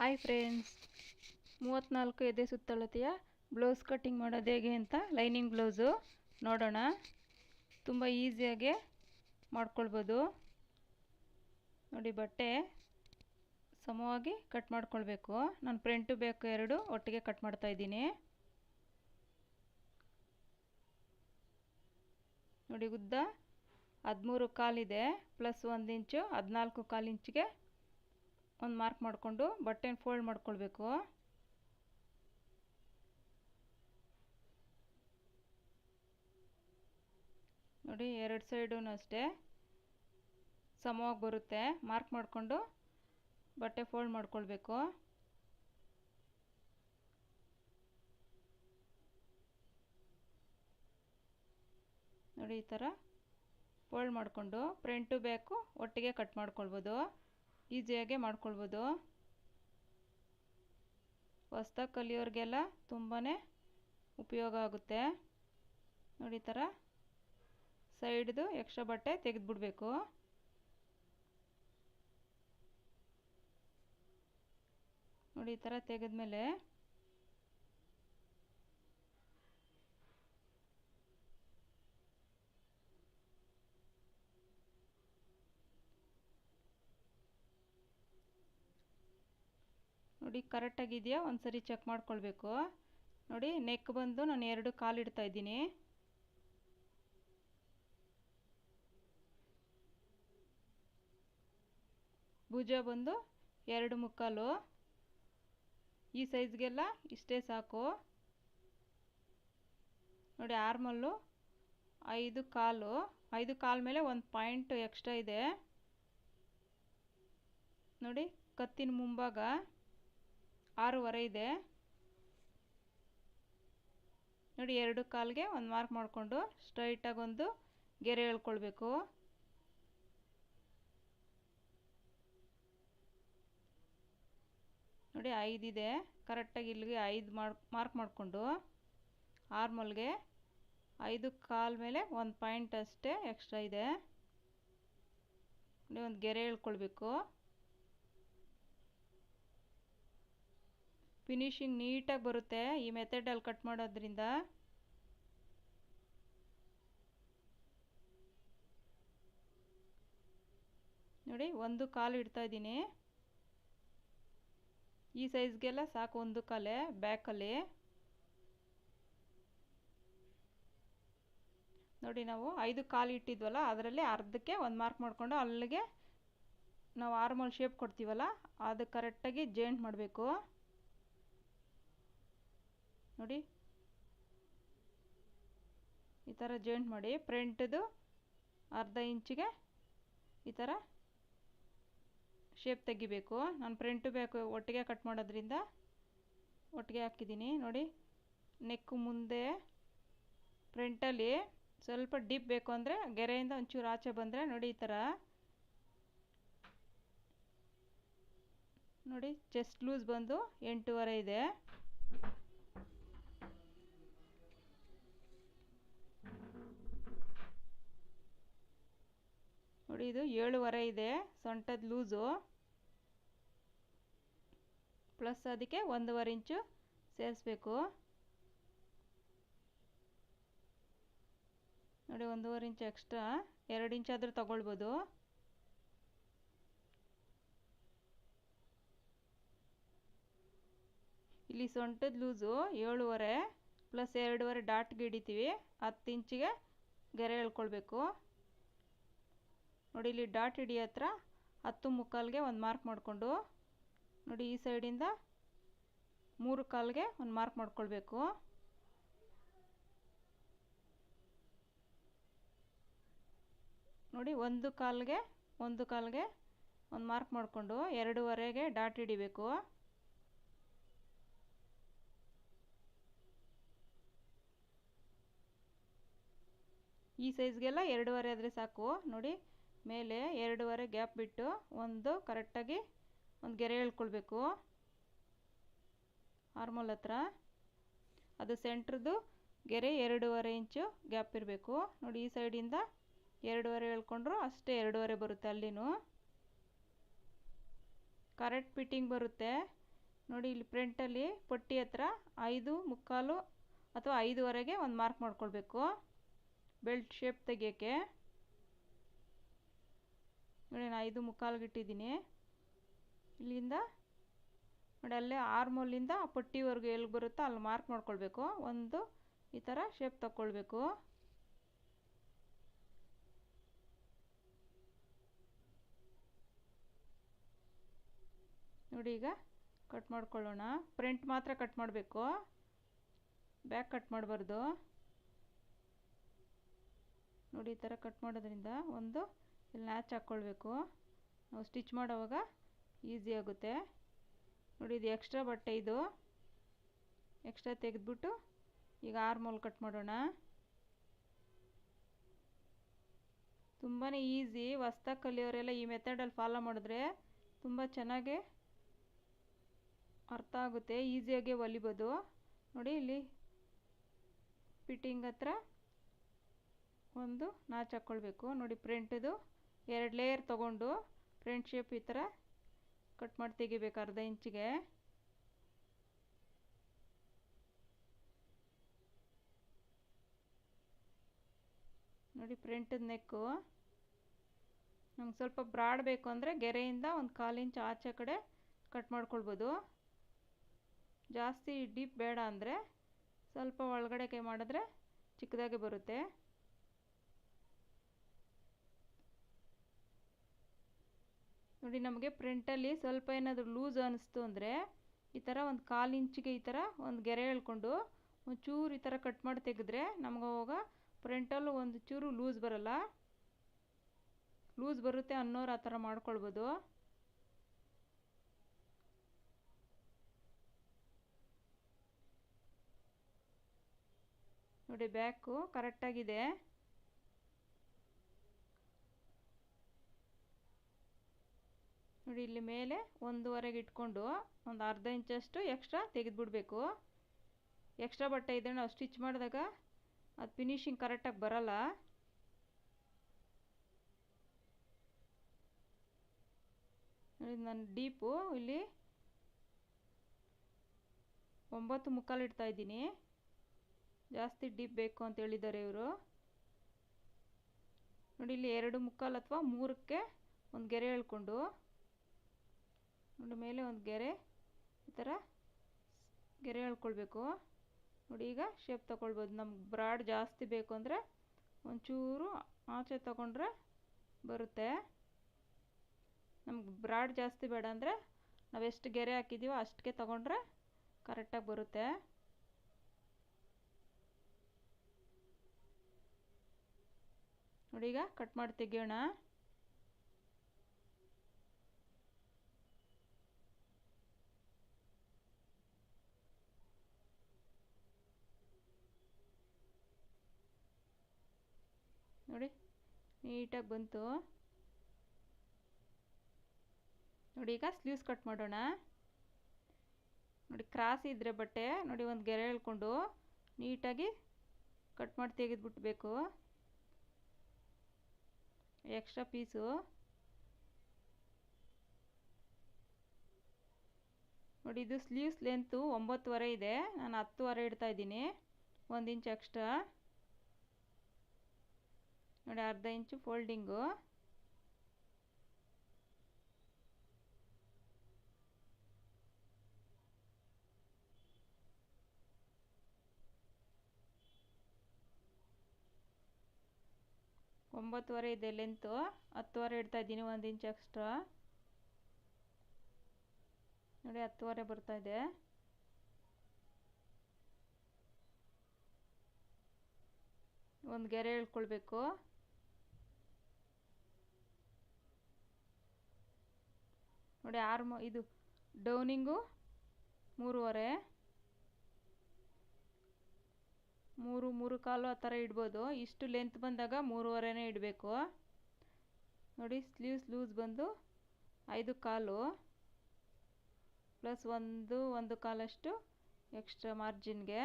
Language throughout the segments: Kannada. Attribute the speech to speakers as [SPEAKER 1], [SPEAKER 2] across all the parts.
[SPEAKER 1] ಹಾಯ್ ಫ್ರೆಂಡ್ಸ್ ಮೂವತ್ತ್ನಾಲ್ಕು ಎದೆ ಸುತ್ತಳತೆಯ ಬ್ಲೌಸ್ ಕಟ್ಟಿಂಗ್ ಮಾಡೋದು ಹೇಗೆ ಅಂತ ಲೈನಿಂಗ್ ಬ್ಲೌಸು ನೋಡೋಣ. ತುಂಬ ಈಸಿಯಾಗೆ ಮಾಡ್ಕೊಳ್ಬೋದು. ನೋಡಿ ಬಟ್ಟೆ ಸಮವಾಗಿ ಕಟ್ ಮಾಡ್ಕೊಳ್ಬೇಕು. ನಾನು ಪ್ರಿಂಟು ಬೇಕು ಎರಡು ಒಟ್ಟಿಗೆ ಕಟ್ ಮಾಡ್ತಾ ಇದ್ದೀನಿ. ನೋಡಿ ಉದ್ದ ಹದಿಮೂರು ಕಾಲಿದೆ ಪ್ಲಸ್ ಒಂದು ಇಂಚು ಹದಿನಾಲ್ಕು ಕಾಲು ಇಂಚಿಗೆ ಒಂದು ಮಾರ್ಕ್ ಮಾಡಿಕೊಂಡು ಬಟ್ಟೆನ ಫೋಲ್ಡ್ ಮಾಡ್ಕೊಳ್ಬೇಕು. ನೋಡಿ, ಎರಡು ಸೈಡೂ ಅಷ್ಟೇ ಸಮವಾಗಿ ಬರುತ್ತೆ. ಮಾರ್ಕ್ ಮಾಡಿಕೊಂಡು ಬಟ್ಟೆ ಫೋಲ್ಡ್ ಮಾಡ್ಕೊಳ್ಬೇಕು. ನೋಡಿ, ಈ ಥರ ಫೋಲ್ಡ್ ಮಾಡಿಕೊಂಡು ಪ್ರಿಂಟು ಬ್ಯಾಕು ಒಟ್ಟಿಗೆ ಕಟ್ ಮಾಡ್ಕೊಳ್ಬೋದು. ಈಸಿಯಾಗೆ ಮಾಡ್ಕೊಳ್ಬೋದು. ಹೊಸ್ದಾಗಿ ಕಲಿಯೋರಿಗೆಲ್ಲ ತುಂಬಾ ಉಪಯೋಗ ಆಗುತ್ತೆ. ನೋಡಿ ಥರ ಸೈಡ್ದು ಎಕ್ಸ್ಟ್ರಾ ಬಟ್ಟೆ ತೆಗೆದುಬಿಡ್ಬೇಕು. ನೋಡಿ ಈ ಥರ ತೆಗೆದ್ಮೇಲೆ ನೋಡಿ ಕರೆಕ್ಟಾಗಿದೆಯಾ ಒಂದು ಸರಿ ಚೆಕ್ ಮಾಡ್ಕೊಳ್ಬೇಕು. ನೋಡಿ ನೆಕ್ ಬಂದು ನಾನು ಎರಡು ಕಾಲು ಇಡ್ತಾ ಇದ್ದೀನಿ. ಭುಜ ಬಂದು ಎರಡು ಮುಕ್ಕಾಲು. ಈ ಸೈಜ್ಗೆಲ್ಲ ಇಷ್ಟೇ ಸಾಕು. ನೋಡಿ ಆರ್ಮಲ್ಲು ಐದು ಕಾಲು. ಐದು ಕಾಲು ಮೇಲೆ ಒಂದು ಪಾಯಿಂಟ್ ಎಕ್ಸ್ಟ್ರಾ ಇದೆ. ನೋಡಿ, ಕತ್ತಿನ ಮುಂಭಾಗ. ಆರೂವರೆ ಇದೆ. ನೋಡಿ ಎರಡು ಕಾಲಿಗೆ ಒಂದು ಮಾರ್ಕ್ ಮಾಡಿಕೊಂಡು ಸ್ಟ್ರೈಟಾಗಿ ಒಂದು ಗೆರೆ ಎಳ್ಕೊಳ್ಬೇಕು ನೋಡಿ ಐದಿದೆ ಕರೆಕ್ಟಾಗಿ ಇಲ್ಲಿಗೆ ಐದು ಮಾರ್ಕ್ ಮಾರ್ಕ್ ಮಾಡಿಕೊಂಡು ಆರ್ಮಲ್ಗೆ ಐದು ಕಾಲ್ ಮೇಲೆ ಒಂದು ಪಾಯಿಂಟ್ ಅಷ್ಟೇ ಎಕ್ಸ್ಟ್ರಾ ಇದೆ. ನೋಡಿ ಒಂದು ಗೆರೆ ಎಳ್ಕೊಳ್ಬೇಕು ಫಿನಿಶಿಂಗ್ ನೀಟಾಗಿ ಬರುತ್ತೆ ಈ ಮೆಥಡಲ್ಲಿ ಕಟ್ ಮಾಡೋದ್ರಿಂದ. ನೋಡಿ, ಒಂದು ಕಾಲು ಇಡ್ತಾ ಇದ್ದೀನಿ. ಈ ಸೈಜ್ಗೆಲ್ಲ ಸಾಕು ಒಂದು ಕಾಲೇ ಬ್ಯಾಕಲ್ಲಿ ನೋಡಿ, ನಾವು ಐದು ಕಾಲು ಇಟ್ಟಿದ್ವಲ್ಲ, ಅದರಲ್ಲಿ ಅರ್ಧಕ್ಕೆ ಒಂದು ಮಾರ್ಕ್ ಮಾಡಿಕೊಂಡು ಅಲ್ಲಿಗೆ ನಾವು ಆರ್ಮಲ್ ಶೇಪ್ ಕೊಡ್ತೀವಲ್ಲ, ಅದು ಕರೆಕ್ಟಾಗಿ ಜಾಯಿಂಟ್ ಮಾಡಬೇಕು. ನೋಡಿ. ಈ ಥರ ಜಾಯಿಂಟ್ ಮಾಡಿ ಫ್ರಂಟ್ದು ಅರ್ಧ ಇಂಚಿಗೆ ಈ ಥರ ಶೇಪ್ ತೆಗಿಬೇಕು. ನಾನು ಫ್ರಂಟು ಬೇಕು, ಒಟ್ಟಿಗೆ ಕಟ್ ಮಾಡೋದ್ರಿಂದ ಒಟ್ಟಿಗೆ ಹಾಕಿದ್ದೀನಿ. ನೋಡಿ ನೆಕ್ಕು ಮುಂದೆ ಫ್ರಂಟಲ್ಲಿ ಸ್ವಲ್ಪ ಡಿಪ್ ಬೇಕು ಅಂದರೆ ಗೆರೆಯಿಂದ ಒಂಚೂರು ಆಚೆ ಬಂದರೆ ನೋಡಿ ಈ ಥರ ನೋಡಿ ಚೆಸ್ಟ್ ಲೂಸ್ ಬಂದು ಎಂಟೂವರೆ ಇದೆ. ನೋಡಿ ಇದು ಏಳುವರೆ ಇದೆ. ಸೊಂಟದ ಲೂಸು. ಪ್ಲಸ್ ಅದಕ್ಕೆ ಒಂದೂವರೆ ಇಂಚು ಸೇರಿಸ್ಬೇಕು. ನೋಡಿ ಒಂದೂವರೆ ಇಂಚು ಎಕ್ಸ್ಟ್ರಾ ಎರಡು ಇಂಚಾದರೂ ತಗೊಳ್ಬೋದು. ಇಲ್ಲಿ ಸೊಂಟದ ಲೂಸು ಏಳುವರೆ ಪ್ಲಸ್ ಎರಡೂವರೆ ಡಾಟ್ಗೆ ಹಿಡಿತೀವಿ. ಹತ್ತು ಇಂಚಿಗೆ ಗೆರೆ ಎಳ್ಕೊಳ್ಬೇಕು. ನೋಡಿ ಇಲ್ಲಿ ಡಾಟ್ ಇಡಿ ಹತ್ರ ಹತ್ತು ಮುಕ್ಕಾಲಿಗೆ ಒಂದು ಮಾರ್ಕ್ ಮಾಡಿಕೊಂಡು ನೋಡಿ ಈ ಸೈಡಿಂದ ಮೂರು ಕಾಲಿಗೆ ಒಂದು ಮಾರ್ಕ್ ಮಾಡ್ಕೊಳ್ಬೇಕು. ನೋಡಿ ಒಂದು ಕಾಲಿಗೆ ಒಂದು ಕಾಲಿಗೆ ಒಂದು ಮಾರ್ಕ್ ಮಾಡಿಕೊಂಡು ಎರಡೂವರೆಗೆ ಡಾಟ್ ಹಿಡಿಬೇಕು. ಈ ಸೈಜ್ಗೆಲ್ಲ ಎರಡೂವರೆ ಆದರೆ ಸಾಕು. ನೋಡಿ ಮೇಲೆ ಎರಡೂವರೆ ಗ್ಯಾಪ್ ಬಿಟ್ಟು ಒಂದು ಕರೆಕ್ಟಾಗಿ ಒಂದು ಗೆರೆ ಎಳ್ಕೊಳ್ಬೇಕು ಆರ್ಮೋಲ್ ಹತ್ರ. ಅದು ಸೆಂಟ್ರದ್ದು ಗೆರೆ ಎರಡೂವರೆ ಇಂಚು ಗ್ಯಾಪ್ ಇರಬೇಕು. ನೋಡಿ, ಈ ಸೈಡಿಂದ ಎರಡೂವರೆ ಎಳ್ಕೊಂಡ್ರು ಅಷ್ಟೇ ಎರಡೂವರೆ ಬರುತ್ತೆ ಅಲ್ಲಿನೂ. ಕರೆಕ್ಟ್ ಫಿಟ್ಟಿಂಗ್ ಬರುತ್ತೆ. ನೋಡಿ, ಇಲ್ಲಿ ಫ್ರಂಟಲ್ಲಿ ಪಟ್ಟಿ ಹತ್ರ ಐದು ಮುಕ್ಕಾಲು ಅಥವಾ ಐದುವರೆಗೆ ಒಂದು ಮಾರ್ಕ್ ಮಾಡ್ಕೊಳ್ಬೇಕು. ಬೆಲ್ಟ್ ಶೇಪ್ ತೆಗಿಯೋಕ್ಕೆ. ನೋಡಿ, ನಾನು ಐದು ಮುಕ್ಕಾಲ್ಗೆ ಇಟ್ಟಿದ್ದೀನಿ. ಇಲ್ಲಿಂದ, ನೋಡಿ, ಅಲ್ಲೇ ಆರ್ಮೋಲಿಂದ ಆ ಪಟ್ಟಿವರೆಗೂ ಎಲ್ಲಿ ಬರುತ್ತೋ ಅಲ್ಲಿ ಮಾರ್ಕ್ ಮಾಡ್ಕೊಳ್ಬೇಕು. ಒಂದು, ಈ ಥರ ಶೇಪ್ ತಗೊಳ್ಬೇಕು ನೋಡಿ, ಈಗ ಕಟ್ ಮಾಡ್ಕೊಳ್ಳೋಣ. ಪ್ರಿಂಟ್ ಮಾತ್ರ ಕಟ್ ಮಾಡಬೇಕು. ಬ್ಯಾಕ್ ಕಟ್ ಮಾಡಬಾರ್ದು. ನೋಡಿ, ಈ ಥರ ಕಟ್ ಮಾಡೋದ್ರಿಂದ ಒಂದು ಇಲ್ಲಿ ನ್ಯಾಚ್ ಹಾಕ್ಕೊಳ್ಬೇಕು ನಾವು ಸ್ಟಿಚ್ ಮಾಡೋವಾಗ ಈಸಿ ಆಗುತ್ತೆ. ನೋಡಿ ಇದು ಎಕ್ಸ್ಟ್ರಾ ಬಟ್ಟೆ ಇದು. ಎಕ್ಸ್ಟ್ರಾ ತೆಗೆದ್ಬಿಟ್ಟು ಈಗ ಆರ್ಮೋಲ್ ಕಟ್ ಮಾಡೋಣ. ತುಂಬಾ ಈಸಿ ಹೊಸ್ದಾಗಿ ಕಲಿಯೋರೆಲ್ಲ ಈ ಮೆಥಡಲ್ಲಿ ಫಾಲೋ ಮಾಡಿದ್ರೆ ತುಂಬ ಚೆನ್ನಾಗಿ ಅರ್ಥ ಆಗುತ್ತೆ ಈಸಿಯಾಗಿ ಹೊಲಿಬೋದು. ನೋಡಿ ಇಲ್ಲಿ ಫಿಟ್ಟಿಂಗ್ ಹತ್ರ ಒಂದು ನಾಚ್ ಹಾಕ್ಕೊಳ್ಬೇಕು ನೋಡಿ ಫ್ರಂಟದು ಎರಡು ಲೇಯರ್ ತೊಗೊಂಡು ಫ್ರೆಂಡ್ ಶೇಪ್ ಈ ಥರ ಕಟ್ ಮಾಡಿ ತೆಗಿಬೇಕು ಅರ್ಧ ಇಂಚಿಗೆ. ನೋಡಿ ಫ್ರಂಟ್ ನೆಕ್ಕು ನಮ್ಗೆ ಸ್ವಲ್ಪ ಬ್ರಾಡ್ ಬೇಕು ಅಂದರೆ ಗೆರೆಯಿಂದ ಒಂದು ಕಾಲು ಇಂಚು ಆಚೆ ಕಡೆ ಕಟ್ ಮಾಡ್ಕೊಳ್ಬೋದು. ಜಾಸ್ತಿ ಡೀಪ್ ಬೇಡ ಅಂದರೆ ಸ್ವಲ್ಪ ಒಳಗಡೆ ಕೈ ಮಾಡಿದ್ರೆ ಚಿಕ್ಕದಾಗೆ ಬರುತ್ತೆ. ನೋಡಿ ನಮಗೆ ಪ್ರಿಂಟಲ್ಲಿ ಸ್ವಲ್ಪ ಏನಾದರೂ ಲೂಸ್ ಅನ್ನಿಸ್ತು ಅಂದರೆ ಈ ಥರ ಒಂದು ಕಾಲು ಇಂಚಿಗೆ ಈ ಥರ ಒಂದು ಗೆರೆ ಎಳ್ಕೊಂಡು ಒಂಚೂರು ಈ ಥರ ಕಟ್ ಮಾಡಿ ತೆಗೆದ್ರೆ ನಮ್ಗೆ ಅವಾಗ ಅಲ್ಲಿ ಒಂದು ಚೂರು ಲೂಸ್ ಬರಲ್ಲ. ಲೂಸ್ ಬರುತ್ತೆ ಅನ್ನೋರು ಆ ಥರ ಮಾಡ್ಕೊಳ್ಬೋದು. ನೋಡಿ ಬ್ಯಾಕು ಕರೆಕ್ಟಾಗಿದೆ ನೋಡಿ, ಇಲ್ಲಿ ಮೇಲೆ ಒಂದೂವರೆಗೆ ಇಟ್ಕೊಂಡು ಒಂದು ಅರ್ಧ ಇಂಚಷ್ಟು ಎಕ್ಸ್ಟ್ರಾ ತೆಗೆದುಬಿಡ್ಬೇಕು. ಎಕ್ಸ್ಟ್ರಾ ಬಟ್ಟೆ ಇದ್ರೆ ನಾವು ಸ್ಟಿಚ್ ಮಾಡಿದಾಗ ಅದು ಫಿನಿಶಿಂಗ್ ಕರೆಕ್ಟಾಗಿ ಬರಲ್ಲ. ನೋಡಿ, ನಾನು ಡೀಪು ಇಲ್ಲಿ ಒಂಬತ್ತು ಮುಕ್ಕಾಲು ಇಡ್ತಾ ಇದ್ದೀನಿ. ಜಾಸ್ತಿ ಡೀಪ್ ಬೇಕು ಅಂತ ಹೇಳಿದ್ದಾರೆ ಇವರು. ನೋಡಿ, ಇಲ್ಲಿ ಎರಡು ಮುಕ್ಕಾಲು ಅಥವಾ ಮೂರಕ್ಕೆ ಒಂದು ಗೆರೆ ಎಳ್ಕೊಂಡು ನೋಡಿ, ಮೇಲೆ ಒಂದು ಗೆರೆ, ಈ ಥರ ಗೆರೆ ಎಳ್ಕೊಳ್ಬೇಕು ನೋಡಿ, ಈಗ ಶೇಪ್ ತಗೊಳ್ಬೋದು. ನಮ್ಗೆ ಬ್ರಾಡ್ ಜಾಸ್ತಿ ಬೇಕು ಅಂದರೆ ಒಂಚೂರು ಆಚೆ ತಗೊಂಡ್ರೆ ಬರುತ್ತೆ. ನಮ್ಗೆ ಬ್ರಾಡ್ ಜಾಸ್ತಿ ಬೇಡ ಅಂದರೆ ನಾವು ಎಷ್ಟು ಗೆರೆ ಹಾಕಿದ್ದೀವೋ ಅಷ್ಟಕ್ಕೆ ತಗೊಂಡ್ರೆ ಕರೆಕ್ಟಾಗಿ ಬರುತ್ತೆ. ನೋಡಿ, ಈಗ ಕಟ್ ಮಾಡಿ ತೆಗಿಯೋಣ ನೋಡಿ ನೀಟಾಗಿ ಬಂತು. ನೋಡಿ, ಈಗ ಸ್ಲೀವ್ಸ್ ಕಟ್ ಮಾಡೋಣ. ನೋಡಿ, ಕ್ರಾಸ್ ಇದ್ದರೆ ಬಟ್ಟೆ, ನೋಡಿ, ಒಂದು ಗೆರೆ ಎಳ್ಕೊಂಡು ನೀಟಾಗಿ ಕಟ್ ಮಾಡಿ ತೆಗೆದ್ಬಿಟ್ಬೇಕು. ಎಕ್ಸ್ಟ್ರಾ ಪೀಸು ನೋಡಿ, ಇದು ಸ್ಲೀವ್ಸ್ ಲೆಂತು ಒಂಬತ್ತುವರೆ ಇದೆ. ನಾನು ಹತ್ತುವರೆ ಇಡ್ತಾ ಇದ್ದೀನಿ. ಒಂದು ಇಂಚ್ ಎಕ್ಸ್ಟ್ರಾ ನೋಡಿ ಅರ್ಧ ಇಂಚು ಫೋಲ್ಡಿಂಗು. ಒಂಬತ್ತುವರೆ ಇದೆ ಲೆಂತು ಹತ್ತುವರೆ ಇಡ್ತಾ ಇದ್ದೀನಿ, ಒಂದು ಇಂಚ್ ಎಕ್ಸ್ಟ್ರಾ ನೋಡಿ ಹತ್ತುವರೆ ಬರ್ತಾ ಇದೆ. ಒಂದು ಗೆರೆ ಎಳ್ಕೊಳ್ಬೇಕು ನೋಡಿ ಆರ್ಮ ಇದು ಡೌನಿಂಗು ಮೂರುವರೆ. ಮೂರು ಮೂರು ಕಾಲು ಆ ಥರ ಇಡ್ಬೋದು. ಇಷ್ಟು ಲೆಂತ್ ಬಂದಾಗ ಮೂರುವರೆನೇ ಇಡಬೇಕು. ನೋಡಿ ಸ್ಲೀವ್ಸ್ ಲೂಸ್ ಬಂದು ಐದು ಕಾಲು. ಪ್ಲಸ್ ಒಂದು ಒಂದು ಕಾಲಷ್ಟು ಎಕ್ಸ್ಟ್ರಾ ಮಾರ್ಜಿನ್ಗೆ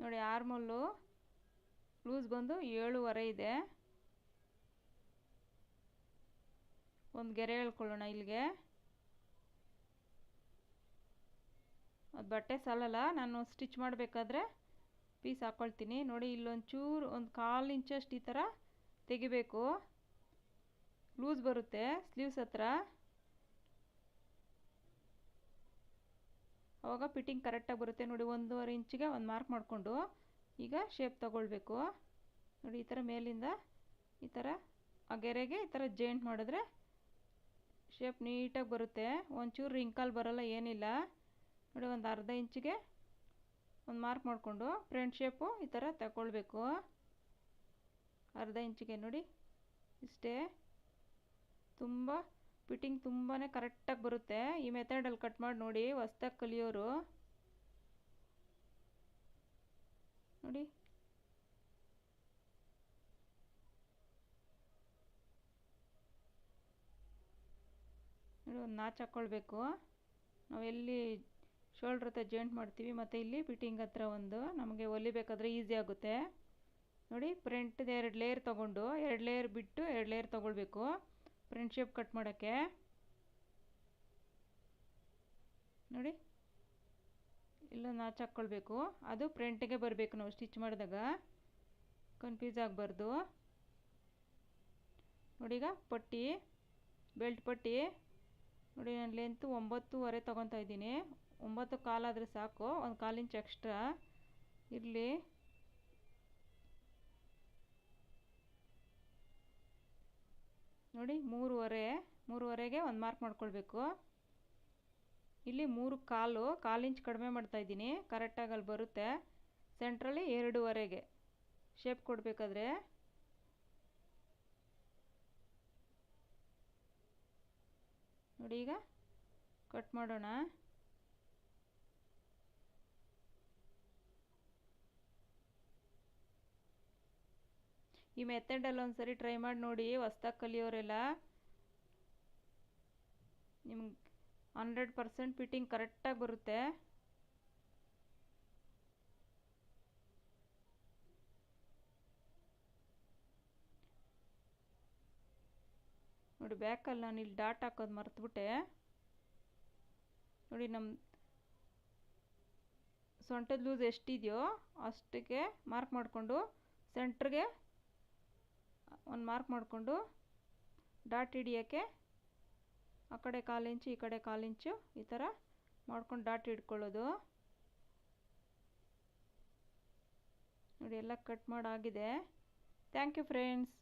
[SPEAKER 1] ನೋಡಿ ಆರ್ಮಲ್ಲು ಲೂಸ್ ಬಂದು ಏಳುವರೆ ಇದೆ. ಒಂದು ಗೆರೆ ಎಳ್ಕೊಳ್ಳೋಣ ಇಲ್ಲಿಗೆ. ಅದು ಬಟ್ಟೆ ಸಾಲಲ್ಲ, ನಾನು ಸ್ಟಿಚ್ ಮಾಡಬೇಕಾದ್ರೆ ಪೀಸ್ ಹಾಕ್ಕೊಳ್ತೀನಿ ನೋಡಿ, ಇಲ್ಲೊಂಚೂರು, ಒಂದು ಕಾಲು ಇಂಚಷ್ಟು ಈ ಥರ ತೆಗಿಬೇಕು. ಲೂಸ್ ಬರುತ್ತೆ ಸ್ಲೀವ್ಸ್ ಹತ್ರ. ಅವಾಗ ಫಿಟ್ಟಿಂಗ್ ಕರೆಕ್ಟಾಗಿ ಬರುತ್ತೆ. ನೋಡಿ, ಒಂದೂವರೆ ಇಂಚಿಗೆ ಒಂದು ಮಾರ್ಕ್ ಮಾಡಿಕೊಂಡು ಈಗ ಶೇಪ್ ತಗೊಳ್ಬೇಕು. ನೋಡಿ, ಈ ಥರ ಮೇಲಿಂದ ಈ ಥರ ಆ ಗೆರೆಗೆ ಈ ಥರ ಜೇಂಟ್ ಮಾಡಿದ್ರೆ ಶೇಪ್ ನೀಟಾಗಿ ಬರುತ್ತೆ. ಒಂಚೂರು ರಿಂಕಲ್ ಬರೋಲ್ಲ, ಏನಿಲ್ಲ. ನೋಡಿ, ಒಂದು ಅರ್ಧ ಇಂಚಿಗೆ ಒಂದು ಮಾರ್ಕ್ ಮಾಡಿಕೊಂಡು ಫ್ರಂಟ್ ಶೇಪು ಈ ಥರ ತಗೊಳ್ಬೇಕು. ಅರ್ಧ ಇಂಚಿಗೆ ನೋಡಿ, ಇಷ್ಟೇ. ತುಂಬ ಫಿಟ್ಟಿಂಗ್ ತುಂಬಾ ಕರೆಕ್ಟಾಗಿ ಬರುತ್ತೆ. ಈ ಮೆಥಡಲ್ಲಿ ಕಟ್ ಮಾಡಿ ನೋಡಿ, ಹೊಸ್ದಾಗಿ ಕಲಿಯೋರು. ನೋಡಿ ನೋಡಿ, ಒಂದು ನಾಚ್ ಹಾಕ್ಕೊಳ್ಬೇಕು ನಾವೆಲ್ಲಿ ಶೋಲ್ಡ್ರ್ ಹತ್ರ ಜಾಯಿಂಟ್ ಮಾಡ್ತೀವಿ, ಮತ್ತು ಇಲ್ಲಿ ಫಿಟ್ಟಿಂಗ್ ಹತ್ರ ಒಂದು ನಮಗೆ ಹೊಲಿಬೇಕಾದ್ರೆ ಈಸಿ ಆಗುತ್ತೆ. ನೋಡಿ ಫ್ರಂಟ್ದು ಎರಡು ಲೇಯರ್ ತೊಗೊಂಡು, ಎರಡು ಲೇಯರ್ ಬಿಟ್ಟು ಎರಡು ಲೇಯರ್ ತೊಗೊಳ್ಬೇಕು ಫ್ರಂಟ್ ಶೇಪ್ ಕಟ್ ಮಾಡೋಕ್ಕೆ. ನೋಡಿ ಇಲ್ಲ ನಾಚ್ ಹಾಕ್ಕೊಳ್ಬೇಕು ಅದು ಫ್ರಂಟಿಗೆ ಬರಬೇಕು ನಾವು ಸ್ಟಿಚ್ ಮಾಡಿದಾಗ. ಕನ್ಫ್ಯೂಸ್ ಆಗಬಾರ್ದು. ನೋಡಿ ಈಗ ಪಟ್ಟಿ ಬೆಲ್ಟ್ ಪಟ್ಟಿ. ನೋಡಿ, ನಾನು ಲೆಂತು ಒಂಬತ್ತುವರೆ ತೊಗೊತಾ ಇದ್ದೀನಿ. ಒಂಬತ್ತು ಕಾಲಾದರೆ ಸಾಕು. ಒಂದು ಕಾಲು ಇಂಚ್ ಎಕ್ಸ್ಟ್ರಾ ಇರಲಿ. ನೋಡಿ, ಮೂರುವರೆ. ಮೂರುವರೆಗೆ ಒಂದು ಮಾರ್ಕ್ ಮಾಡ್ಕೊಳ್ಬೇಕು. ಇಲ್ಲಿ ಮೂರು ಕಾಲು ಕಾಲು ಇಂಚ್ ಕಡಿಮೆ ಮಾಡ್ತಾ ಇದ್ದೀನಿ. ಕರೆಕ್ಟಾಗಿ ಅಲ್ಲಿ ಬರುತ್ತೆ. ಸೆಂಟ್ರಲ್ಲಿ ಎರಡೂವರೆಗೆ. ಶೇಪ್ ಕೊಡಬೇಕಾದ್ರೆ. ನೋಡಿ ಈಗ ಕಟ್ ಮಾಡೋಣ. ಈ ಮೆಥಡಲ್ಲಿ ಒಂದ್ಸರಿ ಟ್ರೈ ಮಾಡಿ ನೋಡಿ, ಹೊಸ್ದಾಗಿ ಕಲಿಯೋರೆಲ್ಲ. ನಿಮ್ಗೆ ಹಂಡ್ರೆಡ್ ಪರ್ಸೆಂಟ್ ಫಿಟ್ಟಿಂಗ್ ಕರೆಕ್ಟಾಗಿ ಬರುತ್ತೆ. ನೋಡಿ ಬ್ಯಾಕಲ್ಲಿ ನಾನು ಇಲ್ಲಿ ಡಾಟ್ ಹಾಕೋದು ಮರೆತುಬಿಟ್ಟೆ. ನೋಡಿ ನಮ್ಮ ಸೊಂಟದ ಲೂಸ್ ಎಷ್ಟಿದೆಯೋ ಅಷ್ಟಕ್ಕೆ ಮಾರ್ಕ್ ಮಾಡಿಕೊಂಡು ಸೆಂಟ್ರಿಗೆ ಒಂದು ಮಾರ್ಕ್ ಮಾಡಿಕೊಂಡು ಡಾಟ್ ಹಿಡಿಯೋಕ್ಕೆ ಆ ಕಡೆ ಕಾಲು ಇಂಚು, ಈ ಕಡೆ ಕಾಲು ಇಂಚು ಈ ಥರ ಮಾಡ್ಕೊಂಡು ಡಾಟ್ ಹಿಡ್ಕೊಳ್ಳೋದು. ನೋಡಿ ಎಲ್ಲ ಕಟ್ ಮಾಡಾಗಿದೆ. Thank you friends.